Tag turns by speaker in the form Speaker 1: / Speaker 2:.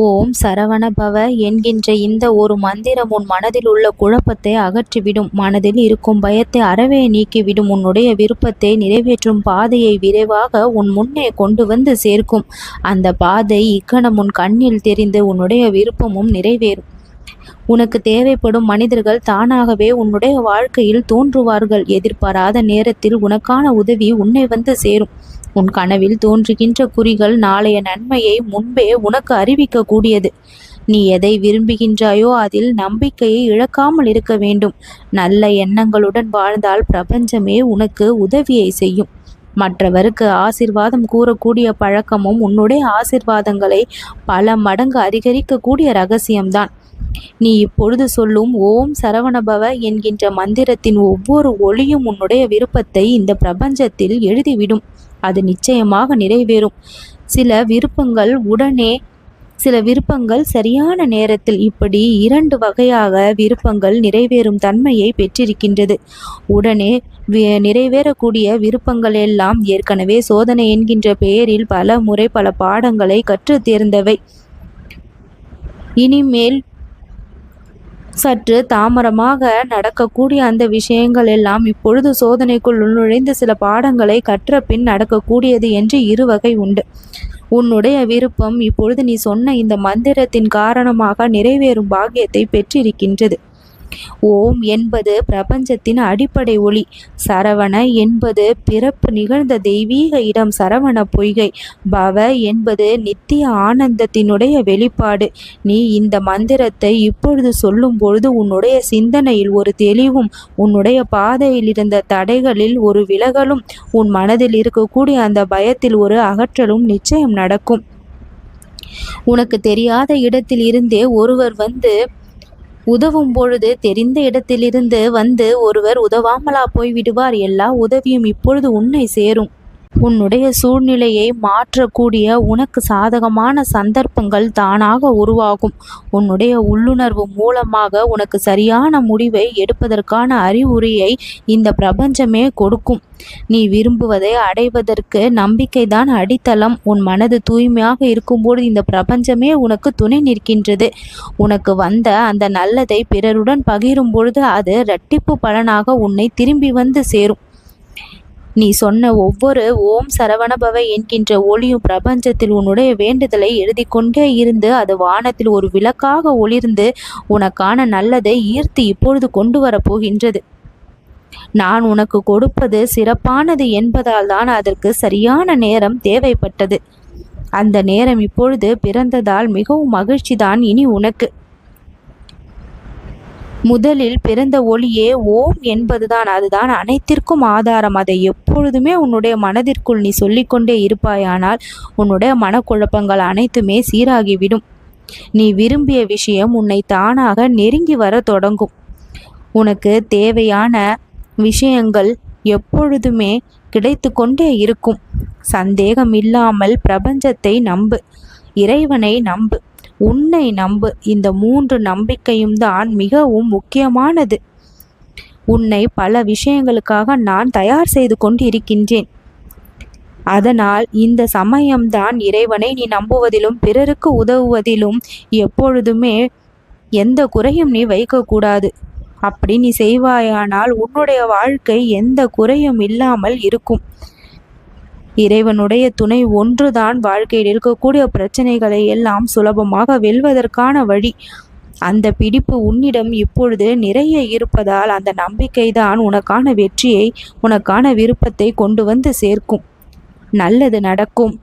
Speaker 1: ஓம் சரவணபவ என்கின்ற இந்த ஒரு மந்திரம் உன் மனதில் உள்ள குழப்பத்தை அகற்றிவிடும். மனதில் இருக்கும் பயத்தை அறவே நீக்கிவிடும். உன்னுடைய விருப்பத்தை நிறைவேற்றும் பாதையை விரைவாக உன் முன்னே கொண்டு வந்து சேர்க்கும். அந்த பாதை இக்கணம் உன் கண்ணில் தெரிந்து உன்னுடைய விருப்பமும் நிறைவேறும். உனக்கு தேவைப்படும் மனிதர்கள் தானாகவே உன்னுடைய வாழ்க்கையில் தோன்றுவார்கள். எதிர்பாராத நேரத்தில் உனக்கான உதவி உன்னை வந்து சேரும். உன் கனவில் தோன்றுகின்ற குறிகள் நாளைய நன்மையை முன்பே உனக்கு அறிவிக்கக்கூடியது. நீ எதை விரும்புகின்றாயோ அதில் நம்பிக்கையை இழக்காமல் இருக்க வேண்டும். நல்ல எண்ணங்களுடன் வாழ்ந்தால் பிரபஞ்சமே உனக்கு உதவியை செய்யும். மற்றவருக்கு ஆசிர்வாதம் கூறக்கூடிய பழக்கமும் உன்னுடைய ஆசிர்வாதங்களை பல மடங்கு அதிகரிக்கக்கூடிய ரகசியம்தான். நீ இப்பொழுது சொல்லும் ஓம் சரவணபவ என்கின்ற மந்திரத்தின் ஒவ்வொரு ஒளியும் உன்னுடைய விருப்பத்தை இந்த பிரபஞ்சத்தில் எழுதிவிடும். அது நிச்சயமாக நிறைவேறும். சில விருப்பங்கள் உடனே சில விருப்பங்கள் சரியான நேரத்தில் இப்படி இரண்டு வகையாக விருப்பங்கள் நிறைவேறும் தன்மையை பெற்றிருக்கின்றது. உடனே நிறைவேறக்கூடிய விருப்பங்கள் எல்லாம் ஏற்கனவே சோதனை என்கின்ற பெயரில் பல முறை பல பாடங்களை கற்று தேர்ந்தவை. இனிமேல் சற்று தாமரமாக நடக்கக்கூடிய அந்த விஷயங்கள் எல்லாம் இப்பொழுது சோதனைக்குள் நுழைந்து சில பாடங்களை கற்ற பின் நடக்கக்கூடியது என்று இரு வகை உண்டு. உன்னுடைய விருப்பம் இப்பொழுது நீ சொன்ன இந்த மந்திரத்தின் காரணமாக நிறைவேறும் பாக்கியத்தை பெற்றிருக்கின்றது. ஓம் என்பது பிரபஞ்சத்தின் அடிப்படை ஒளி. சரவண என்பது பிறப்பு நிகழ்ந்த தெய்வீக இடம் சரவண பொய்கை. பவ என்பது நித்திய ஆனந்தத்தினுடைய வெளிப்பாடு. நீ இந்த மந்திரத்தை இப்பொழுது சொல்லும் பொழுது உன்னுடைய சிந்தனையில் ஒரு தெளிவும் உன்னுடைய பாதையில் இருந்த தடைகளில் ஒரு விலகலும் உன் மனதில் இருக்கக்கூடிய அந்த பயத்தில் ஒரு அகற்றலும் நிச்சயம் நடக்கும். உனக்கு தெரியாத இடத்தில் இருந்தே ஒருவர் வந்து உதவும் பொழுது தெரிந்த இடத்திலிருந்து வந்து ஒருவர் உதவாமலா போய்விடுவார் எல்லா உதவியும் இப்பொழுது உன்னை சேரும். உன்னுடைய சூழ்நிலையை மாற்றக்கூடிய உனக்கு சாதகமான சந்தர்ப்பங்கள் தானாக உருவாகும். உன்னுடைய உள்ளுணர்வு மூலமாக உனக்கு சரியான முடிவை எடுப்பதற்கான அறிவுரையை இந்த பிரபஞ்சமே கொடுக்கும். நீ விரும்புவதை அடைவதற்கு நம்பிக்கைதான் அடித்தளம். உன் மனது தூய்மையாக இருக்கும்போது இந்த பிரபஞ்சமே உனக்கு துணை நிற்கின்றது. உனக்கு வந்த அந்த நல்லதை பிறருடன் பகிரும் பொழுது அது இரட்டிப்பு பலனாக உன்னை திரும்பி வந்து சேரும். நீ சொன்ன ஒவ்வொரு ஓம் சரவணபவ என்கின்ற ஒளியும் பிரபஞ்சத்தில் உன்னுடைய வேண்டுதலை எழுதி கொண்டே இருந்து அது வானத்தில் ஒரு விளக்காக ஒளிர்ந்து உனக்கான நல்லதை ஈர்த்து இப்பொழுது கொண்டு வரப்போகின்றது நான் உனக்கு கொடுப்பது சிறப்பானது என்பதால் தான் அதற்கு சரியான நேரம் தேவைப்பட்டது. அந்த நேரம் இப்பொழுது பிறந்ததால் மிகவும் மகிழ்ச்சிதான் இனி உனக்கு. முதலில் பிறந்த ஒளியே ஓம் என்பதுதான் அதுதான் அனைத்திற்கும் ஆதாரம். அதை எப்பொழுதுமே உன்னுடைய மனதிற்குள் நீ சொல்லிக்கொண்டே இருப்பாயானால் உன்னுடைய மனக்குழப்பங்கள் அனைத்துமே சீராகிவிடும். நீ விரும்பிய விஷயம் உன்னை தானாக நெருங்கி வர தொடங்கும். உனக்கு தேவையான விஷயங்கள் எப்பொழுதுமே கிடைத்து கொண்டே இருக்கும். சந்தேகம் இல்லாமல் பிரபஞ்சத்தை நம்பு. இறைவனை நம்பு. உன்னை நம்பு. இந்த மூன்று நம்பிக்கையும் தான் மிகவும் முக்கியமானது. உன்னை பல விஷயங்களுக்காக நான் தயார் செய்து கொண்டு இருக்கின்றேன் அதனால் இந்த சமயம்தான் இறைவனை நீ நம்புவதிலும் பிறருக்கு உதவுவதிலும் எப்பொழுதுமே எந்த குறையும் நீ வைக்கக்கூடாது. அப்படி நீ செய்வாயானால் உன்னுடைய வாழ்க்கை எந்த குறையும் இல்லாமல் இருக்கும். இறைவனுடைய துணை ஒன்றுதான் வாழ்க்கையில் இருக்கக்கூடிய பிரச்சனைகளை எல்லாம் சுலபமாக வெல்வதற்கான வழி. அந்த பிடிப்பு உன்னிடம் இப்பொழுது நிறைய இருப்பதால் அந்த நம்பிக்கைதான் உனக்கான வெற்றியை உனக்கான விருப்பத்தை கொண்டு வந்து சேர்க்கும். நல்லது நடக்கும்.